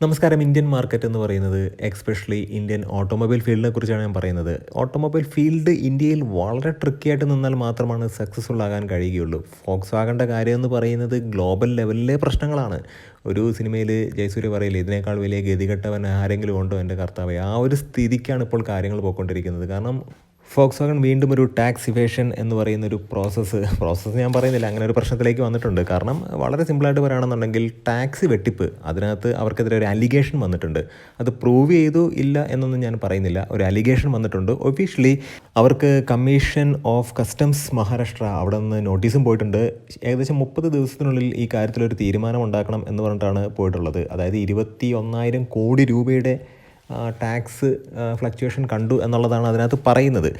നമസ്കാരം. Indian market എന്ന് പറയുന്നത് എക്സ്പെഷ്യലി ഇന്ത്യൻ ഓട്ടോമൊബൈൽ ഫീൽഡിനെ കുറിച്ചാണ് ഞാൻ പറയുന്നത്. ഓട്ടോമൊബൈൽ ഫീൽഡ് ഇന്ത്യയിൽ വളരെ ട്രിക്കിയായിട്ട് നിന്നാൽ മാത്രമാണ് സക്സസ്ഫുൾ ആകാൻ കഴിയുകയുള്ളൂ. ഫോക്സ് വാഗന്റെ കാര്യം എന്ന് പറയുന്നത് ഗ്ലോബൽ ലെവലിലെ പ്രശ്നങ്ങളാണ്. ഒരു സിനിമയിൽ ജയസൂര്യ പറയില്ലേ ഇതിനേക്കാൾ വലിയ ഗതികെട്ടവൻ ആരെങ്കിലും ഉണ്ടോ? എന്റെ കർത്താവ്. ആ ഒരു സ്ഥിതിക്കാണ് ഇപ്പോൾ കാര്യങ്ങൾ പോയിക്കൊണ്ടിരിക്കുന്നത്. കാരണം ഫോക്സ് വാഗൺ വീണ്ടും ഒരു ടാക്സ് ഇവേഷൻ എന്ന് പറയുന്ന ഒരു പ്രോസസ്സ് പ്രോസസ്സ് ഞാൻ പറയുന്നില്ല അങ്ങനെ ഒരു പ്രശ്നത്തിലേക്ക് വന്നിട്ടുണ്ട്. കാരണം വളരെ സിമ്പിളായിട്ട് പറയുകയാണെന്നുണ്ടെങ്കിൽ ടാക്സ് വെട്ടിപ്പ് അതിനകത്ത് അവർക്കെതിരെ ഒരു അലിഗേഷൻ വന്നിട്ടുണ്ട്. അത് പ്രൂവ് ചെയ്തു ഇല്ല എന്നൊന്നും ഞാൻ പറയുന്നില്ല. ഒരു അലിഗേഷൻ വന്നിട്ടുണ്ട്. ഒഫീഷ്യലി അവർക്ക് കമ്മീഷൻ ഓഫ് കസ്റ്റംസ് മഹാരാഷ്ട്ര അവിടെ നിന്ന് നോട്ടീസും പോയിട്ടുണ്ട്. ഏകദേശം മുപ്പത് ദിവസത്തിനുള്ളിൽ ഈ കാര്യത്തിലൊരു തീരുമാനം ഉണ്ടാക്കണം എന്ന് പറഞ്ഞിട്ടാണ് പോയിട്ടുള്ളത്. അതായത് ഇരുപത്തി ഒന്നായിരം കോടി രൂപയുടെ ടാക്സ് ഫ്ലക്ച്വേഷൻ കണ്ടു എന്നുള്ളതാണ് അതിനകത്ത് പറയുന്നത്.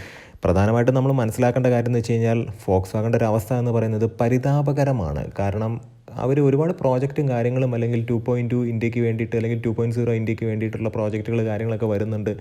പ്രധാനമായിട്ടും നമ്മൾ മനസ്സിലാക്കേണ്ട കാര്യം എന്ന് വെച്ച് കഴിഞ്ഞാൽ ഫോക്സ് വാഗന്റെ ഒരു അവസ്ഥ എന്ന് പറയുന്നത് പരിതാപകരമാണ്. കാരണം അവർ ഒരുപാട് പ്രോജക്റ്റും കാര്യങ്ങളും അല്ലെങ്കിൽ ടു പോയിന്റ് ടു ഇന്ത്യയ്ക്ക് വേണ്ടിയിട്ട് അല്ലെങ്കിൽ ടു പോയിന്റ് സീറോ ഇന്ത്യയ്ക്ക് വേണ്ടിയിട്ടുള്ള പ്രോജക്റ്റുകൾ കാര്യങ്ങളൊക്കെ വരുന്നുണ്ട്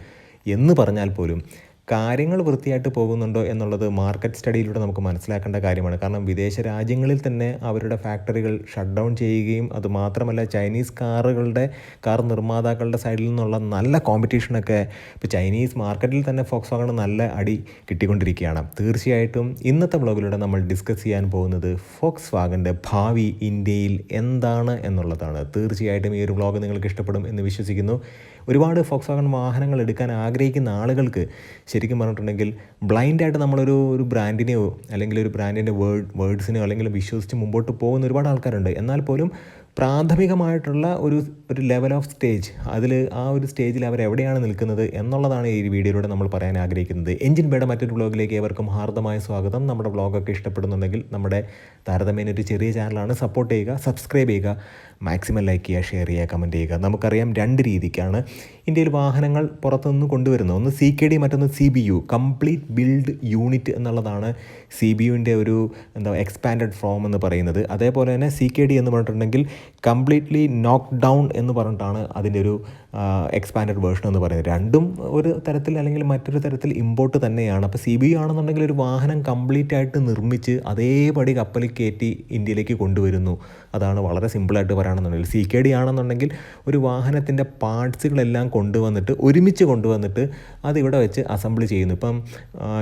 എന്ന് പറഞ്ഞാൽ പോലും കാര്യങ്ങൾ വൃത്തിയായിട്ട് പോകുന്നുണ്ടോ എന്നുള്ളത് മാർക്കറ്റ് സ്റ്റഡിയിലൂടെ നമുക്ക് മനസ്സിലാക്കേണ്ട കാര്യമാണ്. കാരണം വിദേശ രാജ്യങ്ങളിൽ തന്നെ അവരുടെ ഫാക്ടറികൾ ഷട്ട് ഡൗൺ ചെയ്യുകയും അതുമാത്രമല്ല ചൈനീസ് കാറുകളുടെ കാർ നിർമ്മാതാക്കളുടെ സൈഡിൽ നിന്നുള്ള നല്ല കോമ്പറ്റീഷനൊക്കെ ഇപ്പോൾ ചൈനീസ് മാർക്കറ്റിൽ തന്നെ ഫോക്സ് വാങ്ങണ നല്ല അടി കിട്ടിക്കൊണ്ടിരിക്കുകയാണ്. തീർച്ചയായിട്ടും ഇന്നത്തെ ബ്ലോഗിലൂടെ നമ്മൾ ഡിസ്കസ് ചെയ്യാൻ പോകുന്നത് ഫോക്സ് വാഗന്റെ ഭാവി ഇന്ത്യയിൽ എന്താണ് എന്നുള്ളതാണ്. തീർച്ചയായിട്ടും ഈ ഒരു ബ്ലോഗ് നിങ്ങൾക്ക് ഇഷ്ടപ്പെടും എന്ന് വിശ്വസിക്കുന്നു. ഒരുപാട് ഫോക്സ് വാഗൺ വാഹനങ്ങൾ എടുക്കാൻ ആഗ്രഹിക്കുന്ന ആളുകൾക്ക് ശരിക്കും പറഞ്ഞിട്ടുണ്ടെങ്കിൽ ബ്ലൈൻഡായിട്ട് നമ്മളൊരു ഒരു ബ്രാൻഡിനെയോ അല്ലെങ്കിൽ ഒരു ബ്രാൻഡിന്റെ വേർഡ് വേർഡ്സിനെയോ അല്ലെങ്കിൽ വിശ്വസിച്ച് മുമ്പോട്ട് പോകുന്ന ഒരുപാട് ആൾക്കാരുണ്ട്. എന്നാൽ പോലും പ്രാഥമികമായിട്ടുള്ള ഒരു ഒരു ലെവൽ ഓഫ് സ്റ്റേജ് അതിൽ ആ ഒരു സ്റ്റേജിൽ അവർ എവിടെയാണ് നിൽക്കുന്നത് എന്നുള്ളതാണ് ഈ വീഡിയോയിലൂടെ നമ്മൾ പറയാൻ ആഗ്രഹിക്കുന്നത്. എഞ്ചിൻ ബേയുടെ മറ്റൊരു ബ്ലോഗിലേക്ക് ഏവർക്കും ഹാർദമായ സ്വാഗതം. നമ്മുടെ ബ്ലോഗൊക്കെ ഇഷ്ടപ്പെടുന്നുണ്ടെങ്കിൽ നമ്മുടെ താരതമ്യേന ഒരു ചെറിയ ചാനലാണ് സപ്പോർട്ട് ചെയ്യുക സബ്സ്ക്രൈബ് ചെയ്യുക. മാക്സിമം ലൈക്ക് ചെയ്യുക ഷെയർ ചെയ്യുക കമന്റ് ചെയ്യുക. നമുക്കറിയാം രണ്ട് രീതിക്കാണ് ഇന്ത്യയിൽ വാഹനങ്ങൾ പുറത്തുനിന്ന് കൊണ്ടുവരുന്നത്. ഒന്ന് സി കെ ഡി മറ്റൊന്ന് C B U complete build unit എന്നുള്ളതാണ് സി ബി യുവിന്റെ ഒരു എന്താ എക്സ്പാൻഡഡ് ഫോം എന്ന് പറയുന്നത്. അതേപോലെ തന്നെ സി കെ ഡി എന്ന് പറഞ്ഞിട്ടുണ്ടെങ്കിൽ കംപ്ലീറ്റ്ലി നോക്ക് ഡൗൺ എന്ന് പറഞ്ഞിട്ടാണ് അതിന്റെ ഒരു എക്സ്പാൻഡഡ് വേർഷൻ എന്ന് പറയുന്നത്. രണ്ടും ഒരു തരത്തിൽ അല്ലെങ്കിൽ മറ്റൊരു തരത്തിൽ ഇമ്പോർട്ട് തന്നെയാണ്. അപ്പോൾ സി ബി യു ആണെന്നുണ്ടെങ്കിൽ ഒരു വാഹനം കംപ്ലീറ്റ് ആയിട്ട് നിർമ്മിച്ച് അതേപടി കപ്പലിൽ കയറ്റി ഇന്ത്യയിലേക്ക് കൊണ്ടുവരുന്നു. അതാണ് വളരെ സിമ്പിളായിട്ട് പറയുകയാണെന്നുണ്ടെങ്കിൽ സി കെ ഡി ആണെന്നുണ്ടെങ്കിൽ ഒരു വാഹനത്തിന്റെ പാർട്സുകളെല്ലാം കൊണ്ടുവന്നിട്ട് ഒരുമിച്ച് കൊണ്ടുവന്നിട്ട് അത് ഇവിടെ വെച്ച് അസംബിൾ ചെയ്യുന്നു. ഇപ്പം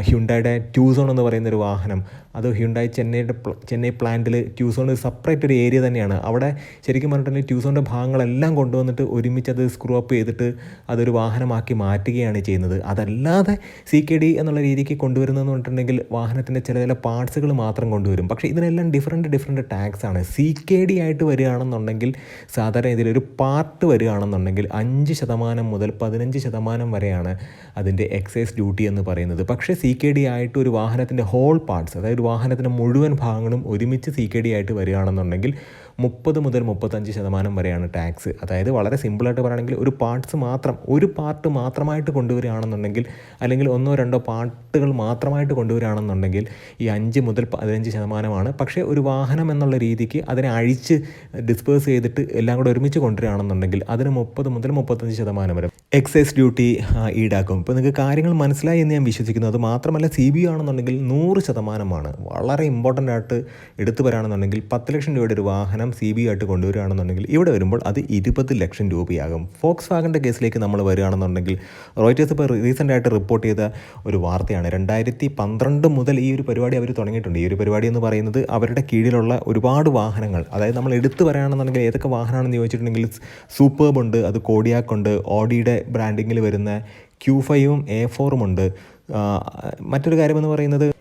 ഹ്യുണ്ടായുടെ ട്യൂസോൺ എന്ന് പറയുന്ന ഒരു വാഹനം അത് ഹ്യുണ്ടായി ചെന്നൈയുടെ ചെന്നൈ പ്ലാന്റിൽ ട്യൂസോൺ സെപ്പറേറ്റ് ഒരു ഏരിയ തന്നെയാണ്. അവിടെ ശരിക്കും പറഞ്ഞിട്ടുണ്ടെങ്കിൽ ട്യൂസോണിന്റെ ഭാഗങ്ങളെല്ലാം കൊണ്ടുവന്നിട്ട് ഒരുമിച്ച് അത് സ്ക്രൂ അപ്പ് ചെയ്തിട്ട് അതൊരു വാഹനമാക്കി മാറ്റുകയാണ് ചെയ്യുന്നത്. അതല്ലാതെ സി കെ ഡി എന്നുള്ള രീതിക്ക് കൊണ്ടുവരുന്നതെന്ന് പറഞ്ഞിട്ടുണ്ടെങ്കിൽ വാഹനത്തിന്റെ ചില ചില പാർട്സുകൾ മാത്രം കൊണ്ടുവരും. പക്ഷേ ഇതിനെല്ലാം ഡിഫറെന്റ് ഡിഫറെന്റ് ടാക്സ് ആണ്. സി കെ ഡി ആയിട്ട് വരികയാണെന്നുണ്ടെങ്കിൽ സാധാരണ ഇതിലൊരു പാർട്ട് വരികയാണെന്നുണ്ടെങ്കിൽ അഞ്ച് ശതമാനം മുതൽ പതിനഞ്ച് ശതമാനം വരെയാണ് അതിന്റെ എക്സൈസ് ഡ്യൂട്ടി എന്ന് പറയുന്നത്. പക്ഷേ സി കെ ഡി ആയിട്ട് ഒരു വാഹനത്തിന്റെ ഹോൾ പാർട്സ് അതായത് ഒരു വാഹനത്തിന്റെ മുഴുവൻ ഭാഗങ്ങളും ഒരുമിച്ച് സി കെ ഡി ആയിട്ട് വരികയാണെന്നുണ്ടെങ്കിൽ മുപ്പത് മുതൽ മുപ്പത്തഞ്ച് ശതമാനം വരെയാണ് ടാക്സ്. അതായത് വളരെ സിമ്പിളായിട്ട് പറയുകയാണെങ്കിൽ ഒരു പാർട്സ് മാത്രം ഒരു പാർട്ട് മാത്രമായിട്ട് കൊണ്ടുവരികയാണെന്നുണ്ടെങ്കിൽ അല്ലെങ്കിൽ ഒന്നോ രണ്ടോ പാർട്ടുകൾ മാത്രമായിട്ട് കൊണ്ടുവരികയാണെന്നുണ്ടെങ്കിൽ ഈ അഞ്ച് മുതൽ പതിനഞ്ച് ശതമാനമാണ്. പക്ഷേ ഒരു വാഹനം എന്നുള്ള രീതിക്ക് അതിനെ അഴിച്ച് ഡിസ്പേഴ്സ് ചെയ്തിട്ട് എല്ലാം കൂടെ ഒരുമിച്ച് കൊണ്ടുവരികയാണെന്നുണ്ടെങ്കിൽ അതിന് മുപ്പത് മുതൽ മുപ്പത്തഞ്ച് ശതമാനം വരെ എക്സൈസ് ഡ്യൂട്ടി ഈടാക്കും. ഇപ്പോൾ നിങ്ങൾക്ക് കാര്യങ്ങൾ മനസ്സിലായി എന്ന് ഞാൻ വിശ്വസിക്കുന്നു. അത് മാത്രമല്ല സി ബി ആണെന്നുണ്ടെങ്കിൽ നൂറ് ശതമാനമാണ്. വളരെ ഇമ്പോർട്ടന്റ് ആയിട്ട് എടുത്തു വരികയാണെന്നുണ്ടെങ്കിൽ പത്ത് ലക്ഷം രൂപയുടെ ഒരു വാഹനം സി ബി ആയിട്ട് കൊണ്ടുവരികയാണെന്നുണ്ടെങ്കിൽ ഇവിടെ വരുമ്പോൾ അത് ഇരുപത് ലക്ഷം രൂപയാകും. ഫോക്സ് വാഗന്റെ കേസിലേക്ക് നമ്മൾ വരികയാണെന്നുണ്ടെങ്കിൽ റോയിറ്റേഴ്സ് ഇപ്പോൾ റീസെന്റ് ആയിട്ട് റിപ്പോർട്ട് ചെയ്ത ഒരു വാർത്തയാണ്. രണ്ടായിരത്തി പന്ത്രണ്ട് മുതൽ ഈ ഒരു പരിപാടി അവർ തുടങ്ങിയിട്ടുണ്ട്. ഈ ഒരു പരിപാടി എന്ന് പറയുന്നത് അവരുടെ കീഴിലുള്ള ഒരുപാട് വാഹനങ്ങൾ. അതായത് നമ്മൾ എടുത്തു പറയുകയാണെന്നുണ്ടെങ്കിൽ ഏതൊക്കെ വാഹനമാണെന്ന് ചോദിച്ചിട്ടുണ്ടെങ്കിൽ സൂപ്പർബ് ഉണ്ട് അത് കോഡിയാക്ക് ഉണ്ട് ഓഡിയുടെ ബ്രാൻഡിങ്ങിൽ വരുന്ന ക്യൂ ഫൈവും എ ഫോറും ഉണ്ട്. മറ്റൊരു കാര്യമെന്ന് പറയുന്നത്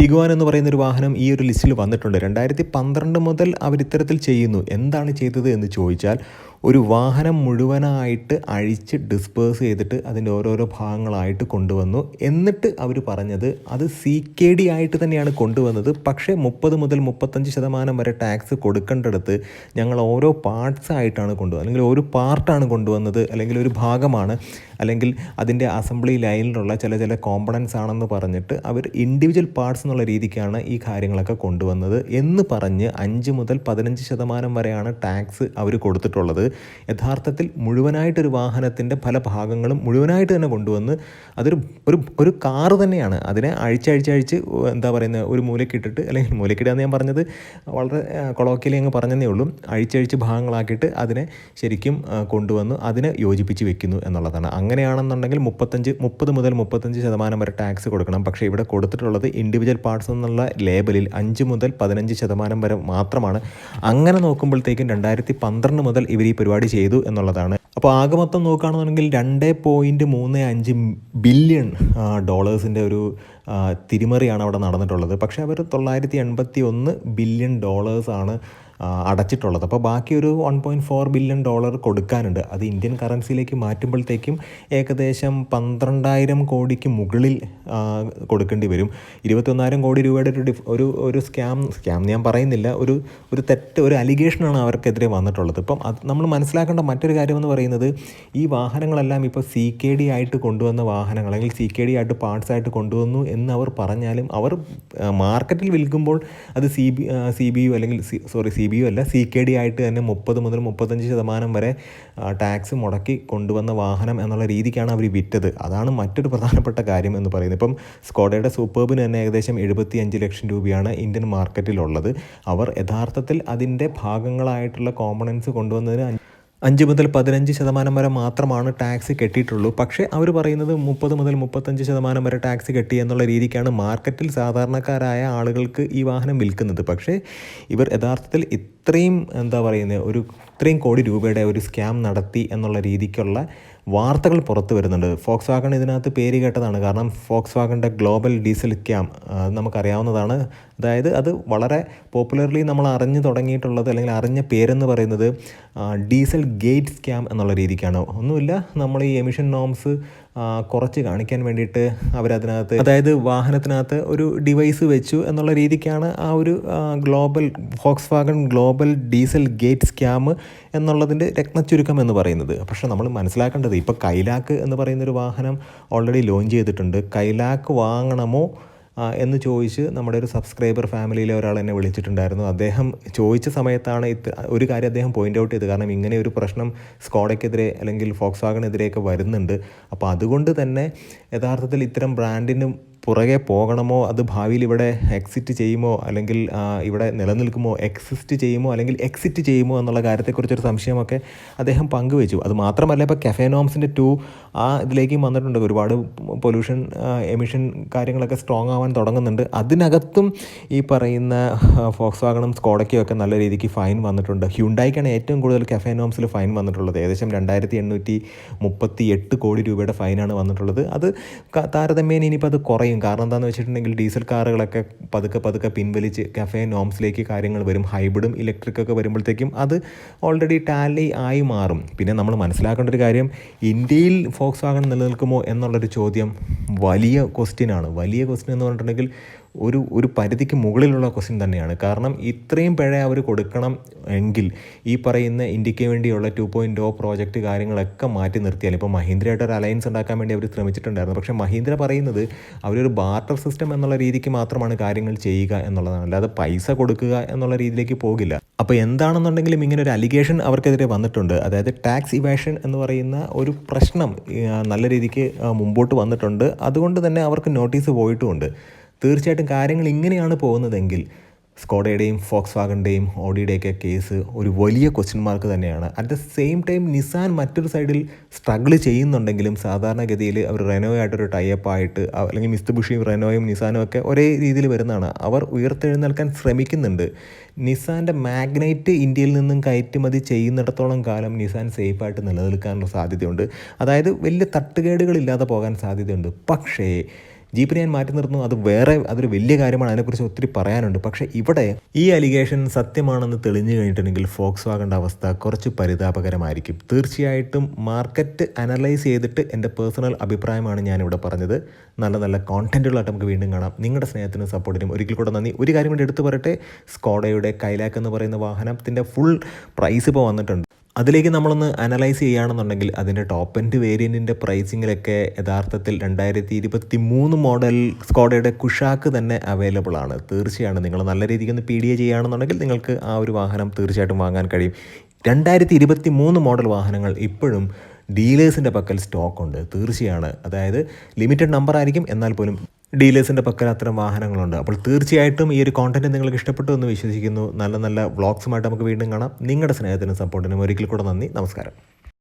ടിഗുവാൻ എന്ന് പറയുന്ന ഒരു വാഹനം ഈ ഒരു ലിസ്റ്റിൽ വന്നിട്ടുണ്ട്. രണ്ടായിരത്തി പന്ത്രണ്ട് മുതൽ അവർ ഇത്തരത്തിൽ ചെയ്യുന്നു. എന്താണ് ചെയ്തത് എന്ന് ചോദിച്ചാൽ ഒരു വാഹനം മുഴുവനായിട്ട് അഴിച്ച് ഡിസ്പേഴ്സ് ചെയ്തിട്ട് അതിന്റെ ഓരോരോ ഭാഗങ്ങളായിട്ട് കൊണ്ടുവന്നു. എന്നിട്ട് അവർ പറഞ്ഞത് അത് സി കെ ഡി ആയിട്ട് തന്നെയാണ് കൊണ്ടുവന്നത്. പക്ഷേ മുപ്പത് മുതൽ മുപ്പത്തഞ്ച് ശതമാനം വരെ ടാക്സ് കൊടുക്കേണ്ടടുത്ത് ഞങ്ങൾ ഓരോ പാർട്സ് ആയിട്ടാണ് കൊണ്ടുവന്നത്. അല്ലെങ്കിൽ ഒരു പാർട്ടാണ് കൊണ്ടുവന്നത്. അല്ലെങ്കിൽ ഒരു ഭാഗമാണ്. അല്ലെങ്കിൽ അതിന്റെ അസംബ്ലി ലൈനിലുള്ള ചില ചില കോമ്പണൻസ് ആണെന്ന് പറഞ്ഞിട്ട് അവർ ഇൻഡിവിജ്വൽ പാർട്സ് എന്നുള്ള രീതിക്കാണ് ഈ കാര്യങ്ങളൊക്കെ കൊണ്ടുവന്നത് എന്ന് പറഞ്ഞ് അഞ്ച് മുതൽ പതിനഞ്ച് ശതമാനം വരെയാണ് ടാക്സ് അവർ കൊടുത്തിട്ടുള്ളത്. യഥാർത്ഥത്തിൽ മുഴുവനായിട്ടൊരു വാഹനത്തിന്റെ പല ഭാഗങ്ങളും മുഴുവനായിട്ട് തന്നെ കൊണ്ടുവന്ന് അതൊരു ഒരു ഒരു കാറ് തന്നെയാണ്. അതിനെ അഴിച്ചഴിച്ചഴിച്ച് എന്താ പറയുന്നത് ഒരു മൂലക്കിട്ടിട്ട് അല്ലെങ്കിൽ മൂലക്കിടാന്ന് ഞാൻ പറഞ്ഞത് വളരെ കൊളോക്കിയലി അങ്ങ് പറഞ്ഞതേ ഉള്ളൂ. അഴിച്ചഴിച്ച് ഭാഗങ്ങളാക്കിയിട്ട് അതിനെ ശരിക്കും കൊണ്ടുവന്ന് അതിനെ യോജിപ്പിച്ച് വെക്കുന്നു എന്നുള്ളതാണ്. അങ്ങനെയാണെന്നുണ്ടെങ്കിൽ മുപ്പത്തഞ്ച് മുപ്പത് മുതൽ മുപ്പത്തഞ്ച് ശതമാനം വരെ ടാക്സ് കൊടുക്കണം. പക്ഷേ ഇവിടെ കൊടുത്തിട്ടുള്ളത് ഇൻഡിവിജ്വൽ പാർട്സ് എന്നുള്ള ലേബലിൽ അഞ്ച് മുതൽ പതിനഞ്ച് ശതമാനം വരെ മാത്രമാണ്. അങ്ങനെ നോക്കുമ്പോഴത്തേക്കും രണ്ടായിരത്തി പന്ത്രണ്ട് മുതൽ ഇവർ ഈ പരിപാടി ചെയ്തു എന്നുള്ളതാണ്. അപ്പോൾ ആകെ മൊത്തം നോക്കുകയാണെന്നുണ്ടെങ്കിൽ രണ്ട് പോയിന്റ് മൂന്ന് അഞ്ച് ബില്യൺ ഡോളേഴ്സിന്റെ ഒരു തിരിമറിയാണ് അവിടെ നടന്നിട്ടുള്ളത്. പക്ഷേ അവർ തൊള്ളായിരത്തി എൺപത്തി ഒന്ന് ബില്യൺ ഡോളേഴ്സാണ് അടച്ചിട്ടുള്ളത്. അപ്പോൾ ബാക്കി ഒരു one point four billion dollar കൊടുക്കാനുണ്ട്. അത് ഇന്ത്യൻ കറൻസിയിലേക്ക് മാറ്റുമ്പോഴത്തേക്കും ഏകദേശം പന്ത്രണ്ടായിരം കോടിക്ക് മുകളിൽ കൊടുക്കേണ്ടി വരും. ഇരുപത്തൊന്നായിരം കോടി രൂപയുടെ ഒരു ഒരു ഒരു സ്കാം സ്കാം ഞാൻ പറയുന്നില്ല. ഒരു ഒരു തെറ്റ് ഒരു അലിഗേഷനാണ് അവർക്കെതിരെ വന്നിട്ടുള്ളത്. ഇപ്പം അത് നമ്മൾ മനസ്സിലാക്കേണ്ട മറ്റൊരു കാര്യമെന്ന് പറയുന്നത് ഈ വാഹനങ്ങളെല്ലാം ഇപ്പോൾ സി കെ ഡി ആയിട്ട് കൊണ്ടുവന്ന വാഹനങ്ങൾ അല്ലെങ്കിൽ സി കെ ഡി ആയിട്ട് പാർട്സ് ആയിട്ട് കൊണ്ടുവന്നു എന്ന് അവർ പറഞ്ഞാലും അവർ മാർക്കറ്റിൽ വിൽക്കുമ്പോൾ അത് C B C B U അല്ലെങ്കിൽ സോറി സി ബി യു അല്ല സി കെ ഡി ആയിട്ട് തന്നെ മുപ്പത് മുതൽ മുപ്പത്തഞ്ച് ശതമാനം വരെ ടാക്സ് മുടക്കി കൊണ്ടുവന്ന വാഹനം എന്നുള്ള രീതിക്കാണ് അവർ വിറ്റത്. അതാണ് മറ്റൊരു പ്രധാനപ്പെട്ട കാര്യം എന്ന് പറയുന്നത്. ഇപ്പം സ്കോഡയുടെ സൂപ്പർബിന് തന്നെ ഏകദേശം എഴുപത്തി അഞ്ച് ലക്ഷം രൂപയാണ് ഇന്ത്യൻ മാർക്കറ്റിലുള്ളത് അവർ യഥാർത്ഥത്തിൽ അതിന്റെ ഭാഗങ്ങളായിട്ടുള്ള കോമ്പണൻസ് കൊണ്ടുവന്നതിന് അഞ്ച് മുതൽ പതിനഞ്ച് ശതമാനം വരെ മാത്രമാണ് ടാക്സ് കെട്ടിയിട്ടുള്ളൂ. പക്ഷേ അവർ പറയുന്നത് മുപ്പത് മുതൽ മുപ്പത്തഞ്ച് ശതമാനം വരെ ടാക്സ് കെട്ടി എന്നുള്ള രീതിക്കാണ് മാർക്കറ്റിൽ സാധാരണക്കാരായ ആളുകൾക്ക് ഈ വാഹനം വിൽക്കുന്നത്. പക്ഷേ ഇവർ യഥാർത്ഥത്തിൽ ഇത്രയും എന്താ പറയുന്നത് ഒരു ഇത്രയും കോടി രൂപയുടെ ഒരു സ്കാം നടത്തി എന്നുള്ള രീതിക്കുള്ള വാർത്തകൾ പുറത്തു വരുന്നുണ്ട്. ഫോക്സ് വാഗൺ ഇതിനകത്ത് പേര് കേട്ടതാണ്. കാരണം ഫോക്സ് വാഗണിന്റെ ഗ്ലോബൽ ഡീസൽ ക്യാം നമുക്കറിയാവുന്നതാണ്. അതായത് അത് വളരെ പോപ്പുലർലി നമ്മൾ അറിഞ്ഞു തുടങ്ങിയിട്ടുള്ളത് അല്ലെങ്കിൽ അറിഞ്ഞ പേരെന്ന് പറയുന്നത് ഡീസൽ ഗേറ്റ് സ്കാം എന്നുള്ള രീതിക്കാണ്. ഒന്നുമില്ല നമ്മൾ ഈ എമിഷൻ നോംസ് കുറച്ച് കാണിക്കാൻ വേണ്ടിയിട്ട് അവരതിനകത്ത് അതായത് വാഹനത്തിനകത്ത് ഒരു ഡിവൈസ് വെച്ചു എന്നുള്ള രീതിക്കാണ് ആ ഒരു global Volkswagen global diesel gate scam എന്നുള്ളതിന്റെ രത്നച്ചുരുക്കം എന്ന് പറയുന്നത്. പക്ഷേ നമ്മൾ മനസ്സിലാക്കേണ്ടത് ഇപ്പോൾ കൈലാക്ക് എന്ന് പറയുന്നൊരു വാഹനം ഓൾറെഡി ലോഞ്ച് ചെയ്തിട്ടുണ്ട്. കൈലാക്ക് വാങ്ങണമോ എന്ന് ചോദിച്ച് നമ്മുടെ ഒരു സബ്സ്ക്രൈബർ ഫാമിലിയിലെ ഒരാൾ എന്നെ വിളിച്ചിട്ടുണ്ടായിരുന്നു. അദ്ദേഹം ചോദിച്ച സമയത്താണ് ഇത് ഒരു കാര്യം അദ്ദേഹം പോയിന്റ് ഔട്ട് ചെയ്ത് കാരണം ഇങ്ങനെ ഒരു പ്രശ്നം സ്കോഡയ്ക്കെതിരെ അല്ലെങ്കിൽ ഫോക്സ് വാഗണെതിരെയൊക്കെ വരുന്നുണ്ട്. അപ്പോൾ അതുകൊണ്ട് തന്നെ യഥാർത്ഥത്തിൽ ഇത്തരം ബ്രാൻഡിന് പുറകെ പോകണമോ? അത് ഭാവിയിൽ ഇവിടെ എക്സിറ്റ് ചെയ്യുമോ? അല്ലെങ്കിൽ ഇവിടെ നിലനിൽക്കുമോ? എക്സിസ്റ്റ് ചെയ്യുമോ? അല്ലെങ്കിൽ എക്സിറ്റ് ചെയ്യുമോ? എന്നുള്ള കാര്യത്തെക്കുറിച്ചൊരു സംശയമൊക്കെ അദ്ദേഹം പങ്കുവെച്ചു. അത് മാത്രമല്ല ഇപ്പോൾ കെഫേനോംസിന്റെ ടു ആ ഇതിലേക്കും വന്നിട്ടുണ്ട്. ഒരുപാട് പൊല്യൂഷൻ എമിഷൻ കാര്യങ്ങളൊക്കെ സ്ട്രോങ് ആവാൻ തുടങ്ങുന്നുണ്ട്. അതിനകത്തും ഈ പറയുന്ന ഫോക്സ് വാഗണും സ്കോഡയ്ക്കും ഒക്കെ നല്ല രീതിക്ക് ഫൈൻ വന്നിട്ടുണ്ട്. ഹ്യുണ്ടായിക്കാണ് ഏറ്റവും കൂടുതൽ കെഫേനോംസിൽ ഫൈൻ വന്നിട്ടുള്ളത്. ഏകദേശം രണ്ടായിരത്തി എണ്ണൂറ്റി മുപ്പത്തി എട്ട് കോടി രൂപയുടെ ഫൈനാണ് വന്നിട്ടുള്ളത്. അത് താരതമ്യേന ഇനിയിപ്പോൾ അത് കുറയും. കാരണം എന്താണെന്ന് വെച്ചിട്ടുണ്ടെങ്കിൽ ഡീസൽ കാറുകളൊക്കെ പതുക്കെ പതുക്കെ പിൻവലിച്ച് കഫേ നോംസിലേക്ക് കാര്യങ്ങൾ വരും. ഹൈബ്രിഡും ഇലക്ട്രിക് ഒക്കെ വരുമ്പോഴത്തേക്കും അത് ഓൾറെഡി ടാലി ആയി മാറും. പിന്നെ നമ്മൾ മനസ്സിലാക്കേണ്ട ഒരു കാര്യം ഇന്ത്യയിൽ ഫോക്സ് വാഗൺ നിലനിൽക്കുമോ എന്നുള്ളൊരു ചോദ്യം വലിയ ക്വസ്റ്റ്യൻ ആണ്. വലിയ ക്വസ്റ്റ്യൻ എന്ന് പറഞ്ഞിട്ടുണ്ടെങ്കിൽ ഒരു ഒരു പരിധിക്ക് മുകളിലുള്ള ക്വസ്റ്റ്യൻ തന്നെയാണ്. കാരണം ഇത്രയും പിഴ അവർ കൊടുക്കണം എങ്കിൽ ഈ പറയുന്ന ഇന്ത്യയ്ക്ക് വേണ്ടിയുള്ള ടു പോയിന്റ് ഓ പ്രോജക്റ്റ് കാര്യങ്ങളൊക്കെ മാറ്റി നിർത്തിയാൽ ഇപ്പോൾ മഹീന്ദ്രയായിട്ട് ഒരു അലയൻസ് ഉണ്ടാക്കാൻ വേണ്ടി അവർ ശ്രമിച്ചിട്ടുണ്ടായിരുന്നു. പക്ഷേ മഹീന്ദ്ര പറയുന്നത് അവരൊരു ബാർട്ടർ സിസ്റ്റം എന്നുള്ള രീതിക്ക് മാത്രമാണ് കാര്യങ്ങൾ ചെയ്യുക എന്നുള്ളതാണ്. അല്ലാതെ പൈസ കൊടുക്കുക എന്നുള്ള രീതിയിലേക്ക് പോകില്ല. അപ്പോൾ എന്താണെന്നുണ്ടെങ്കിലും ഇങ്ങനെ ഒരു അലിഗേഷൻ അവർക്കെതിരെ വന്നിട്ടുണ്ട്. അതായത് ടാക്സ് ഇവാഷൻ എന്ന് പറയുന്ന ഒരു പ്രശ്നം നല്ല രീതിക്ക് മുമ്പോട്ട് വന്നിട്ടുണ്ട്. അതുകൊണ്ട് തന്നെ അവർക്ക് നോട്ടീസ് പോയിട്ടുമുണ്ട്. തീർച്ചയായിട്ടും കാര്യങ്ങൾ ഇങ്ങനെയാണ് പോകുന്നതെങ്കിൽ സ്കോഡയുടെയും ഫോക്സ് വാഗന്റെയും ഓഡിയുടെയൊക്കെ കേസ് ഒരു വലിയ ക്വസ്റ്റ്യൻ മാർക്ക് തന്നെയാണ്. At the same time Nissan മറ്റൊരു സൈഡിൽ സ്ട്രഗിൾ ചെയ്യുന്നുണ്ടെങ്കിലും സാധാരണഗതിയിൽ അവർ റെനോയായിട്ടൊരു ടൈപ്പ് ആയിട്ട് അല്ലെങ്കിൽ മിസ്തുബുഷിയും റെനോയും നിസാനും ഒക്കെ ഒരേ രീതിയിൽ വരുന്നതാണ്. അവർ ഉയർത്തെഴുന്നേൽക്കാൻ ശ്രമിക്കുന്നുണ്ട്. നിസാന്റെ മാഗ്നൈറ്റ് ഇന്ത്യയിൽ നിന്നും കയറ്റുമതി ചെയ്യുന്നിടത്തോളം കാലം നിസാൻ സേഫായിട്ട് നിലനിൽക്കാനുള്ള സാധ്യതയുണ്ട്. അതായത് വലിയ തട്ടുകേടുകളില്ലാതെ പോകാൻ സാധ്യതയുണ്ട്. പക്ഷേ ജീപ്പിനെ ഞാൻ മാറ്റി നിർത്തുന്നു. അത് വേറെ അതൊരു വലിയ കാര്യമാണ്. അതിനെക്കുറിച്ച് ഒത്തിരി പറയാനുണ്ട്. പക്ഷേ ഇവിടെ ഈ അലിഗേഷൻ സത്യമാണെന്ന് തെളിഞ്ഞു കഴിഞ്ഞിട്ടുണ്ടെങ്കിൽ ഫോക്സ് വാഗേണ്ട അവസ്ഥ കുറച്ച് പരിതാപകരമായിരിക്കും. തീർച്ചയായിട്ടും മാർക്കറ്റ് അനലൈസ് ചെയ്തിട്ട് എന്റെ പേഴ്സണൽ അഭിപ്രായമാണ് ഞാനിവിടെ പറഞ്ഞത്. നല്ല നല്ല കോണ്ടന്റുകളായിട്ട് നമുക്ക് വീണ്ടും കാണാം. നിങ്ങളുടെ സ്നേഹത്തിനും സപ്പോർട്ടിനും ഒരിക്കൽ കൂടെ നന്ദി. ഒരു കാര്യം കൂടി എടുത്തു പറയട്ടെ. സ്കോഡയുടെ കൈലാക്ക് എന്ന് പറയുന്ന വാഹനത്തിന്റെ ഫുൾ പ്രൈസ് ഇപ്പോൾ വന്നിട്ടുണ്ട്. അതിലേക്ക് നമ്മളൊന്ന് അനലൈസ് ചെയ്യുകയാണെന്നുണ്ടെങ്കിൽ അതിന്റെ ടോപ്പ് എൻഡ് വേരിയന്റിന്റെ പ്രൈസിങ്ങിലൊക്കെ യഥാർത്ഥത്തിൽ രണ്ടായിരത്തി ഇരുപത്തി മൂന്ന് മോഡൽ സ്കോഡയുടെ കുഷാക്ക് തന്നെ അവൈലബിൾ ആണ്. തീർച്ചയാണ് നിങ്ങൾ നല്ല രീതിക്ക് ഒന്ന് പി ഡി എ ചെയ്യുകയാണെന്നുണ്ടെങ്കിൽ നിങ്ങൾക്ക് ആ ഒരു വാഹനം തീർച്ചയായിട്ടും വാങ്ങാൻ കഴിയും. രണ്ടായിരത്തി ഇരുപത്തി മൂന്ന് മോഡൽ വാഹനങ്ങൾ ഇപ്പോഴും ഡീലേഴ്സിന്റെ പക്കൽ സ്റ്റോക്കുണ്ട് തീർച്ചയാണ്. അതായത് ലിമിറ്റഡ് നമ്പർ ആയിരിക്കും. എന്നാൽ പോലും ഡീലേഴ്സിന്റെ പക്കൽ അത്തരം വാഹനങ്ങളുണ്ട്. അപ്പോൾ തീർച്ചയായിട്ടും ഈ ഒരു കോണ്ടന്റ് നിങ്ങൾക്ക് ഇഷ്ടപ്പെട്ടു എന്ന് വിശ്വസിക്കുന്നു. നല്ല നല്ല വ്ളോഗ്സുമായിട്ട് നമുക്ക് വീണ്ടും കാണാം. നിങ്ങളുടെ സ്നേഹത്തിനും സപ്പോർട്ടിനും ഒരിക്കൽ കൂടെ നന്ദി. നമസ്കാരം.